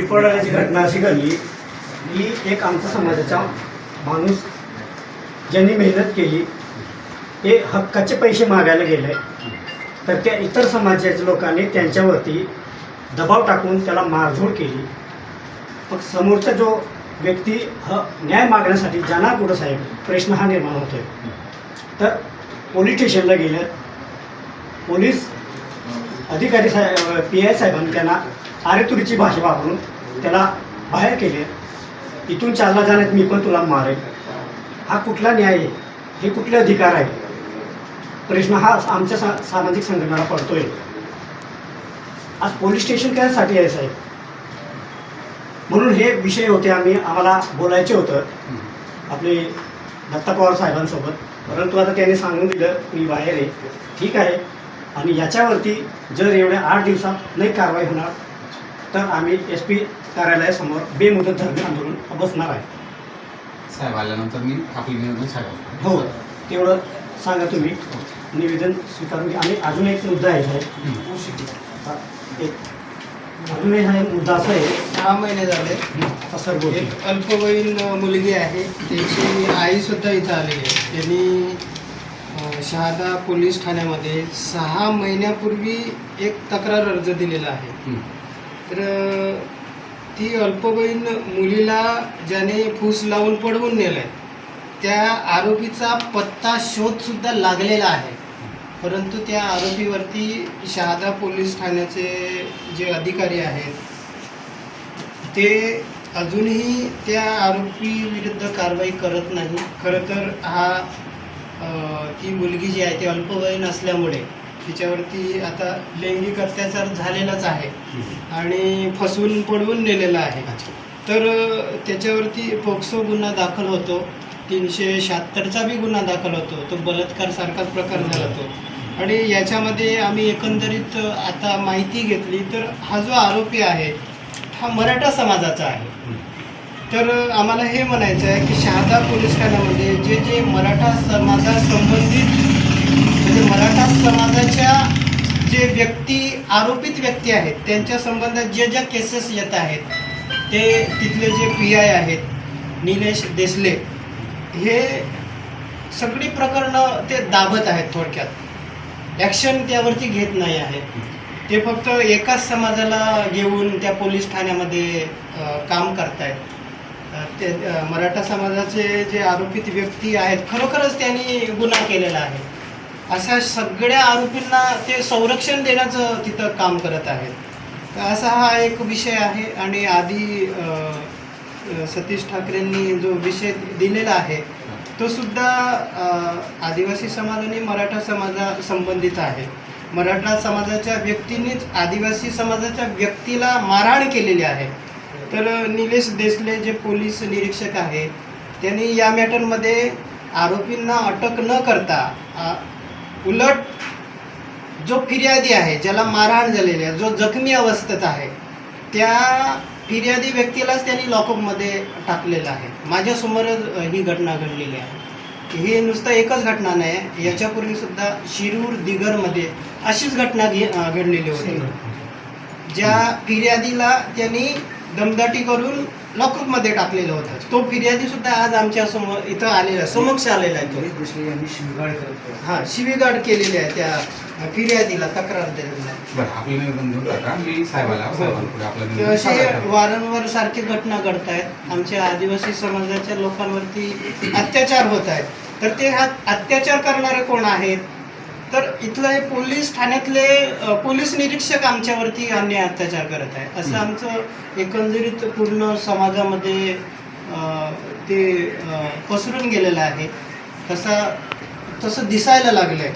पिंपळवाड्याची घटना अशी घडली की एक आमच्या समाजाचा माणूस ज्यांनी मेहनत केली ते हक्काचे पैसे मागायला गेले. तर त्या इतर समाजाच्या लोकांनी त्यांच्यावरती दबाव टाकून त्याला मारझोड केली. मग समोरचा जो व्यक्ती ह न्याय मागण्यासाठी जाणार कुठं साहेब? प्रश्न हा निर्माण होतोय. तर पोलीस स्टेशनला गेलं. पोलीस अधिकारी साहेब पी आय साहेबांनी त्यांना आरेतुरीची भाषा वापरून त्याला बाहेर केले. इथून चालला जाण्यात मी पण तुला मारेल. हा कुठला न्याय आहे? हे कुठले अधिकार आहे? प्रश्न हा आमच्या सा सामाजिक संघटनेला पडतोय. आज पोलीस स्टेशन कशासाठी आहे साहेब? म्हणून हे विषय होते आम्ही आम्हाला बोलायचे होतं. आपले दत्ता पवार साहेबांसोबत. परंतु आता त्यांनी सांगून दिलं मी बाहेर आहे. ठीक आहे. आणि याच्यावरती जर एवढ्या आठ दिवसात नाही कारवाई होणार तर आम्ही एस पी कार्यालयासमोर बेमुदत धरणे आंदोलन बसणार आहे. साहेब आल्यानंतर मी आपली निवेदन साहेब हो तेवढं सांगा तुम्ही. निवेदन स्वीकारून घ्या. आणि अजून एक मुद्दा आहे साहेब. एक अजून एक आहे मुद्दा असा आहे. सहा महिने झाले. सर बोलतील. एक अल्पवयीन मुलगी आहे. त्याची आई सुद्धा इथं आलेली आहे. त्यांनी शहादा पोलीस ठाण्यामध्ये सहा महिन्यापूर्वी एक तक्रार अर्ज दिलेला आहे. तर ती अल्पवयीन मुलीला ज्याने फूस लावून पडवून नेलंय त्या आरोपीचा पत्ता शोधसुद्धा लागलेला आहे. परंतु त्या आरोपीवरती शहादा पोलीस ठाण्याचे जे अधिकारी आहेत ते अजूनही त्या आरोपी विरुद्ध कारवाई करत नाही. खरं तर हा ती मुलगी जी आहे ती अल्पवयीन असल्यामुळे तिच्यावरती आता लैंगिक अत्याचार झालेलाच आहे. आणि फसवून पडवून नेलेला आहे. तर त्याच्यावरती पोक्सो गुन्हा दाखल होतो. तीनशे शहात्तरचा बी गुन्हा दाखल होतो. तो बलात्कार सारखाच प्रकार झाला तो. आणि याच्यामध्ये आम्ही एकंदरीत आता माहिती घेतली तर हा जो आरोपी आहे हा मराठा समाजाचा आहे. तर आम्हाला हे म्हणायचं आहे की शहादा पोलीस ठाण्यामध्ये जे जे मराठा समाजासंबंधित म्हणजे मराठा समाजाच्या जे व्यक्ती आरोपित व्यक्ती आहेत त्यांच्या संबंधात जे ज्या केसेस येत आहेत ते तिथले जे पी आय आहेत निलेश देसले हे सगळी प्रकरणं ते दाबत आहेत थोडक्यात. ॲक्शन त्यावरती घेत नाही आहे ते फक्त एकाच समाजाला घेऊन त्या पोलीस ठाण्यामध्ये काम करतायत. ते मराठा समाजाचे जे आरोपित व्यक्ती आहेत खरोखरच त्यांनी गुन्हा केलेला आहे. अशा सगळ्या आरोपींना ते संरक्षण देण्याचं तिथं काम करत आहेत. तर असा हा एक विषय आहे आणि आधी सतीश ठाकरेंनी जो विषय दिलेला आहे तो सुद्धा आदिवासी समाज आणि मराठा समाजा संबंधित आहे. मराठा समाजाच्या व्यक्तींनीच आदिवासी समाजाच्या व्यक्तीला मारहाण केलेली आहे. तर निलेश देसले जे पोलीस निरीक्षक आहे त्यांनी या मॅटरमध्ये आरोपींना अटक न करता उलट जो फिर्यादी आहे ज्याला मारहाण झालेली आहे जो जखमी अवस्थेत आहे त्या फिर्यादी व्यक्तीलाच त्यांनी लॉकअपमध्ये टाकलेलं आहे. माझ्यासमोरच ही घटना घडलेली आहे. ही नुसतं एकच घटना नाही याच्यापूर्वी सुद्धा शिरूर दिगरमध्ये अशीच घटना घडलेली होती. ज्या फिर्यादीला त्यांनी दमदाटी करून लॉकअपमध्ये टाकलेलं होतं. तो फिर्यादी सुद्धा आज आमच्यासमोर इथं आलेला समक्ष आलेला आहे तो. हा शिवीगाळ केलेली आहे त्या फिर्यादीला तक्रार असे करतो. वारंवार सारखी घटना घडत आहेत आमच्या आदिवासी समाजाच्या लोकांवरती अत्याचार होत आहेत. तर ते हा अत्याचार करणारे कोण आहेत? तर इथलं हे पोलीस ठाण्यातले पोलीस निरीक्षक आमच्यावरती अन्याय अत्याचार करत आहे. असं. आमचं एकंदरीत पूर्ण समाजामध्ये ते पसरून गेलेलं आहे. तसा तसं दिसायला लागलं आहे